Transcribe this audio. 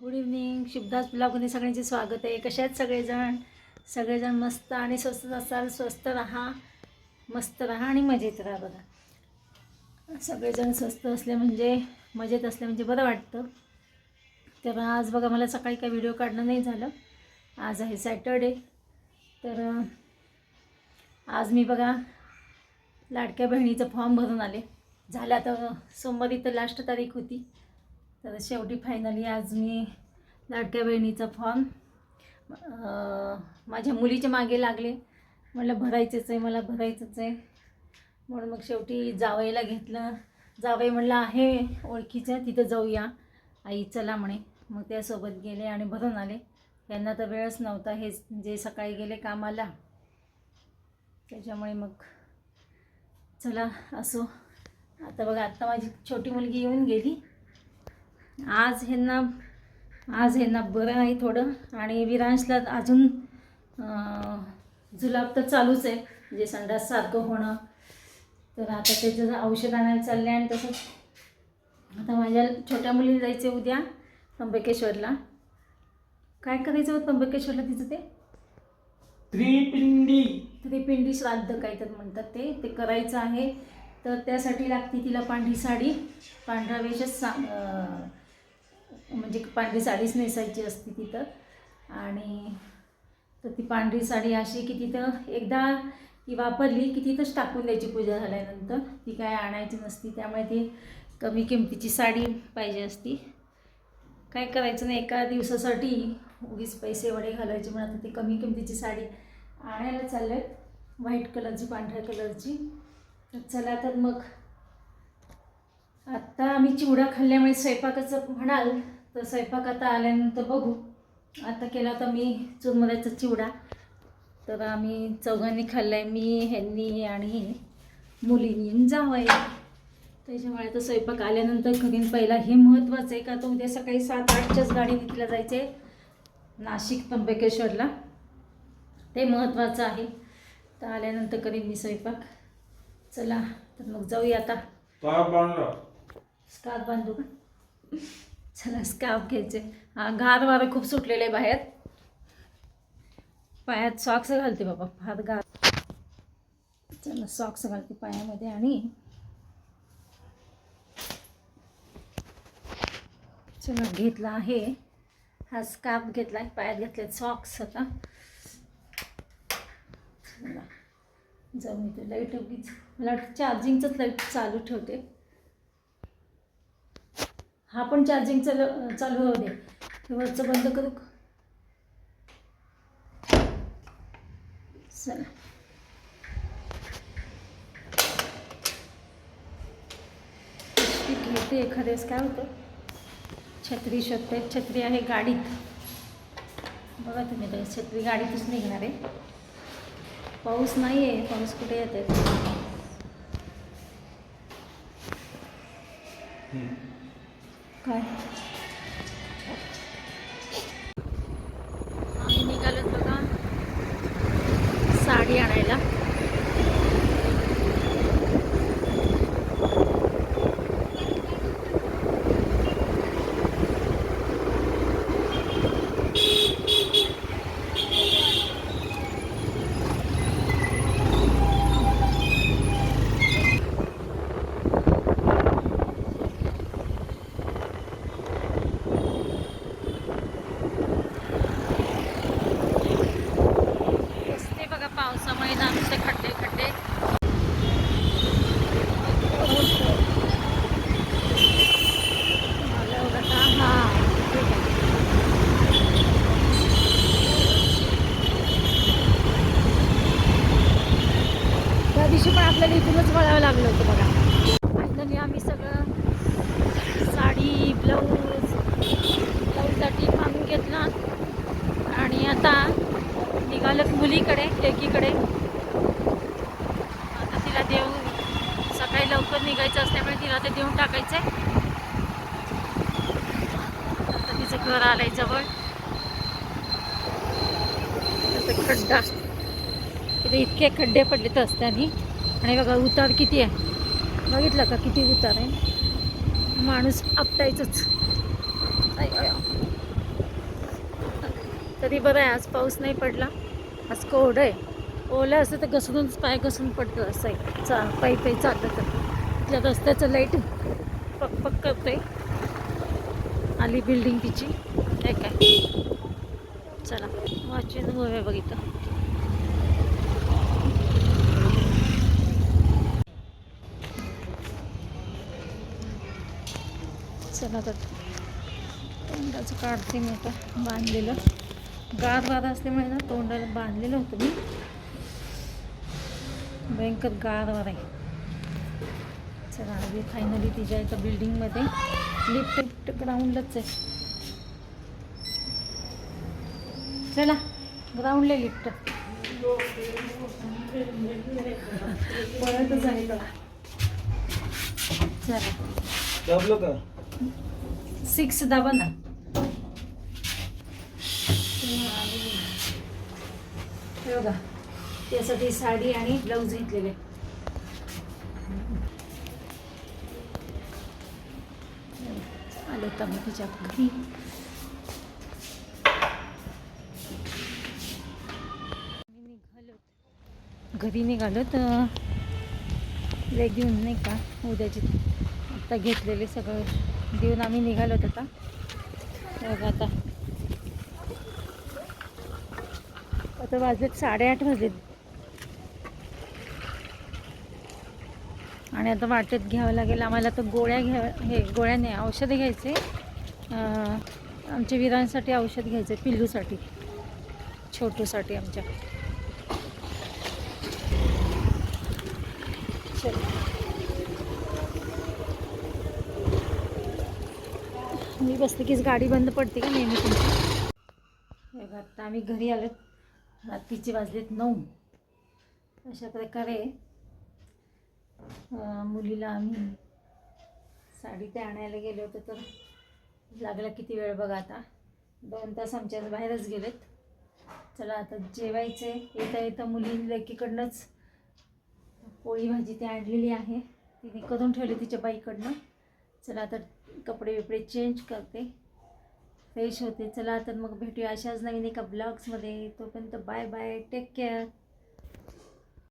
Good evening शुभदास ब्लॉगमध्ये सगळ्यांचे स्वागत आहे. कसे आहेत सगळेजण? सगळेजण मस्त आणि स्वस्त असाल स्वस्त राहा. मस्त राहा आणि मजेत राहा बघा. सगळेजण स्वस्त असले म्हणजे मजेत असले म्हणजे बरं वाटतं. तर आज बघा मला सकाळी काही व्हिडिओ काढणं नाही झालं. आज आहे सॅटर्डे. तर आज मी बघा लाडक्या बहिणीचं फॉर्म भरून आले. झालं आता सोमवारी तर लास्ट तारीख होती. तर शेवटी फायनली आज मी लाडक्या बहिणीचा फॉर्म माझ्या मुलीच्या मागे लागले. म्हटलं भरायचंच आहे मला भरायचंच आहे. म्हणून मग शेवटी जावईला घेतलं. जावई म्हणलं आहे ओळखीचं तिथं जाऊया. आई चला म्हणे. मग त्यासोबत गेले आणि भरून आले. त्यांना तर वेळच नव्हता हे जे सकाळी गेले कामाला. त्याच्यामुळे मग चला असो. आता बघा आत्ता माझी छोटी मुलगी येऊन गेली. आज ह्यांना आज ह्यांना बरं नाही थोडं. आणि विरांशला अजून जुलाब तर चालूच आहे. म्हणजे संडास सारखं होणं. तर आता त्याचं औषध आणायला चाललं आहे आणि तसंच आता माझ्या छोट्या मुलीला जायचं आहे उद्या त्र्यंबकेश्वरला. काय करायचं होतं त्र्यंबकेश्वरला तिचं ते? त्रिपिंडी. त्रिपिंडी श्राद्ध काहीतरी म्हणतात ते. ते करायचं आहे. तर त्यासाठी लागते तिला पांढरी साडी. पांढरा वेशच सा म्हणजे पांढरी साडीच नेसायची असते तिथं. आणि तर ती पांढरी साडी अशी की तिथं एकदा ती वापरली की तिथंच टाकून द्यायची पूजा झाल्यानंतर. ती काय आणायची नसती त्यामुळे ती कमी किमतीची साडी पाहिजे असती. काय करायचं नाही एका दिवसासाठी उगीच पैसे वडे घालायचे म्हणून आता ती कमी किमतीची साडी आणायला चालले व्हाईट कलरची पांढऱ्या कलरची. तर चला तर मग. आत्ता आम्ही चिवडा खाल्ल्यामुळे स्वयंपाकाचं म्हणाल तर स्वयंपाक आता आल्यानंतर बघू. आता केला होता मी चुरमुऱ्याचा चिवडा. तर आम्ही चौघांनी खाल्ला आहे मी ह्यांनी आणि मुलींनी. जावं त्याच्यामुळे आता स्वयंपाक आल्यानंतर करीन. पहिला हे महत्त्वाचं आहे का तर उद्या सकाळी सात आठच्याच गाडीने तिला जायचं आहे नाशिक त्र्यंबकेश्वरला. ते महत्त्वाचं आहे. तर आल्यानंतर करीन मी स्वयंपाक. चला तर मग जाऊया आता. स्कार्फ बांधू का? चला स्कार्फ घ्यायचे. हा गार वारं खूप सुटलेलं आहे बाहेर. पायात सॉक्स घालते बाबा फार गार. चला सॉक्स घालते पायामध्ये आणि चला घेतला आहे. हा स्कार्फ घेतला आहे पायात घेतले सॉक्स आता. चला जाऊ मी ते लाइट उगीच मला चार्जिंगचंच लाइट चालू ठेवते. हा पण चार्जिंग चालू चालू होऊ दे. वरचं बंद करू चला. घेते एखाद्यास. काय होतं? छत्री शोधते. छत्री आहे गाडीत. बघा तुम्ही तर छत्री गाडीतच निघणार आहे. पाऊस नाही आहे पाऊस कुठे येत आहे काय? आम्ही निघालो बघा. साडी आणायला रस्ते बघा पावसामुळे ना नुसते खड्डे खड्डे मला एवढं का? हा, ठीक आहे. त्या दिवशी पण आपल्याला इथूनच वळावं लागलं होतं बघा. फायनली आम्ही सगळं साडी ब्लाऊज ब्लाऊजसाठी मागून घेतला. आणि आता निघालं मुलीकडे लेकीकडे. आता तिला देऊन सकाळी लवकर निघायचं असल्यामुळे तिला ते देऊन टाकायचं आहे आता तिचं घर आलंय जवळ. खड्डा. तिथे इतके खड्डे पडले तर असत्यानी आणि बघा उतार किती आहे? बघितलं का किती उतार आहे? माणूस आपटायचंच. तरी बरं आहे आज पाऊस नाही पडला. आज कोरडं आहे. ओलं असं तर घसरूनच पाय घसरून पडतं असं आहे. चा पायी पायी चालतं तर त्या रस्त्याचं लाइट पक पक करते आली बिल्डिंग तिची. काय काय? चला वाचून बघितलं. चला तर तोंडाचं काढते मी आता बांधलेलं. गार वारा असल्यामुळे ना तोंडाला बांधलेलं होतं मी. भयंकर गार वारा आहे. चला आधी फायनली तिच्या एका बिल्डिंगमध्ये लिफ्ट लिफ्ट ग्राउंडलाच आहे. चला ग्राउंडला लिफ्ट परतच आहे. चला. सिक्स दाबा ना बघा त्यासाठी साडी आणि ब्लाऊज घेतलेले. आले तर मग तिच्या घरी घरी निघालो तर घेऊन नाही का उद्याची आता घेतलेले सगळं. देऊन आम्ही निघालो आता. बघा आता. आता वाजलेत साडेआठ वाजलेत. आणि आता वाटेत घ्यावं लागेल. आम्हाला तर गोळ्या घ्या हे गोळ्या नाही औषधं घ्यायचे. आमच्या विरांसाठी औषध घ्यायचे पिल्लूसाठी. छोटूसाठी आमच्या. चला. मी बसते कीच गाडी बंद पडते का नेहमी तुमची? बघा, आता आम्ही घरी आलो रात्रीचे वाजलेत नऊ. अशा प्रकारे मुलीला आम्ही साडी ते आणायला गेलो होतो तर लागला किती वेळ बघा आता. दोन तास आमच्या बाहेरच गेलेत. चला आता जेवायचे. येता येता मुली लेकीकडनंच पोळी भाजी ती आणलेली आहे. तिने करून ठेवली तिच्या बाईकडनं. चला आता कपडे बिपडे चेंज करते. फ्रेश होते. चला तर मग भेटूया अशाच नवीन एका ब्लॉग्समध्ये तोपर्यंत बाय बाय टेक केअर